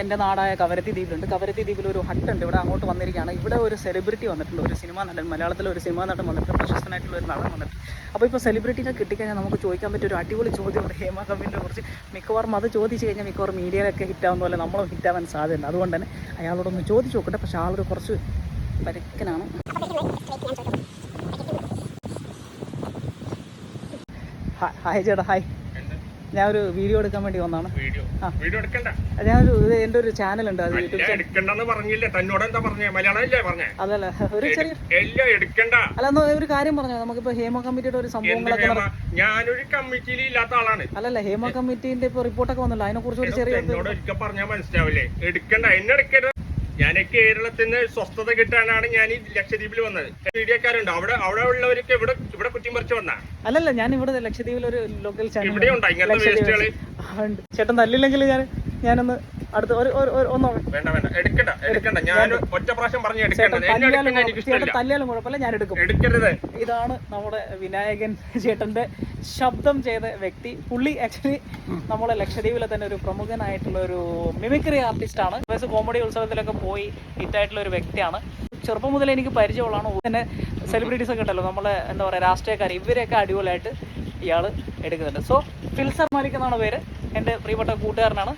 എന്റെ നാടായ കവരത്തി ദ്വീപിലുണ്ട്. കവരത്തി ദ്വീപിൽ ഒരു ഹട്ടുണ്ട് ഇവിടെ അങ്ങോട്ട് വന്നിരിക്കുകയാണ്. ഇവിടെ ഒരു സെലിബ്രിറ്റി വന്നിട്ടുണ്ട്. ഒരു സിനിമ നടൻ. മലയാളത്തിലെ ഒരു സിനിമ നടൻ വന്നിട്ടുണ്ട്. പ്രശസ്തനായിട്ടുള്ള ഒരു നടൻ വന്നിട്ടുണ്ട്. അപ്പോൾ ഇപ്പോൾ സെലിബ്രിറ്റിനെ കിട്ടിക്കഴിഞ്ഞാൽ നമുക്ക് ചോദിക്കാൻ പറ്റിയ ഒരു അടിപൊളി ചോദ്യമുണ്ട്. ഹേമ കമ്മിനെ കുറിച്ച്. മിക്കവാറും അത് ചോദിച്ചു കഴിഞ്ഞാൽ മിക്കവാറും മീഡിയയിലൊക്കെ ഹിറ്റാവുന്ന പോലെ നമ്മളും ഹിറ്റാവാൻ സാധ്യതയുണ്ട്. അതുകൊണ്ട് തന്നെ അയാളോടൊന്ന് ചോദിച്ചു നോക്കട്ടെ. പക്ഷേ ആളൊരു കുറച്ച് പരക്കനാണ്. ഹായ് ചേട്ടാ. ഹായ് ഞാൻ ഒരു വീഡിയോ എടുക്കാൻ വേണ്ടി വന്നാണ്. വീഡിയോ? എടുക്കണ്ട. ഞാനൊരു ഒരു എന്റെ ഒരു ഉണ്ട് അത് ചാനൽ എടുക്കണ്ടെന്ന് പറഞ്ഞില്ല? തന്നോട് എന്താ പറഞ്ഞേ? അതല്ല ഒരു ചെറിയ എല്ലാം എടുക്കണ്ട. അല്ല ഒരു കാര്യം പറഞ്ഞു? നമുക്കിപ്പോ ഹേമ കമ്മിറ്റിയുടെ ഒരു സംഭവങ്ങളൊക്കെ ഞാനൊരു കമ്മിറ്റിയിൽ ഇല്ലാത്ത ആളാണ്. അല്ലല്ല ഹേമ കമ്മിറ്റിന്റെ ഇപ്പൊ റിപ്പോർട്ടൊക്കെ വന്നല്ലോ. അതിനെ കുറിച്ച് ഒരു ചെറിയ പറഞ്ഞാൽ മനസ്സിലാവില്ലേ? എടുക്കണ്ട. എന്നെ എടുക്കരുത്. ഞാൻ കേരളത്തിൽ നിന്ന് സ്വസ്ഥത കിട്ടാനാണ് ഞാൻ ഈ ലക്ഷദ്വീപിൽ വന്നത്. മീഡിയക്കാരുണ്ട് അവിടെ അവിടെ ഉള്ളവരൊക്കെ ഇവിടെ ഇവിടെ കുറ്റി മറിച്ച് വന്ന? അല്ലല്ല ഞാൻ ഇവിടെ ലക്ഷദ്വീപിൽ ഒരു ലോക്കൽ ചാനൽ ഇവിടെ ഉണ്ടോ. ഇങ്ങനത്തെ ചേട്ടൻ തല്ലില്ലെങ്കിൽ ഞാൻ ഞാനൊന്ന് അടുത്ത ഒരു വേണ്ട വേണ്ട. എടുക്കണ്ട എടുക്കണ്ട. ഞാൻ ഒറ്റ പ്രാവശ്യം പറഞ്ഞു എടുക്കണ്ട. തല്ലിയാലും കുഴപ്പമില്ല ഞാൻ എടുക്കും. എടുക്കരുത്. ഇതാണ് നമ്മുടെ വിനായകൻ ചേട്ടന്റെ ശബ്ദം ചെയ്ത വ്യക്തി. പുള്ളി ആക്ച്വലി നമ്മളെ ലക്ഷദ്വീപിലെ തന്നെ ഒരു പ്രമുഖനായിട്ടുള്ള ഒരു മിമിക്രി ആർട്ടിസ്റ്റ് ആണ്. വയസ്സ് കോമഡി ഉത്സവത്തിലൊക്കെ പോയി ഹിറ്റായിട്ടുള്ള ഒരു വ്യക്തിയാണ്. ചെറുപ്പം മുതൽ എനിക്ക് പരിചയമുള്ളതാണ്. തന്നെ സെലിബ്രിറ്റീസ് ഒക്കെ ഉണ്ടല്ലോ. നമ്മളെ എന്താ പറയുക രാഷ്ട്രീയക്കാർ ഇവരെയൊക്കെ അടിപൊളിയായിട്ട് ഇയാൾ എടുക്കുന്നുണ്ട്. സോ ഫിൽസർ മാലിക് എന്നാണ് പേര്. എന്റെ പ്രിയപ്പെട്ട കൂട്ടുകാരനാണ്.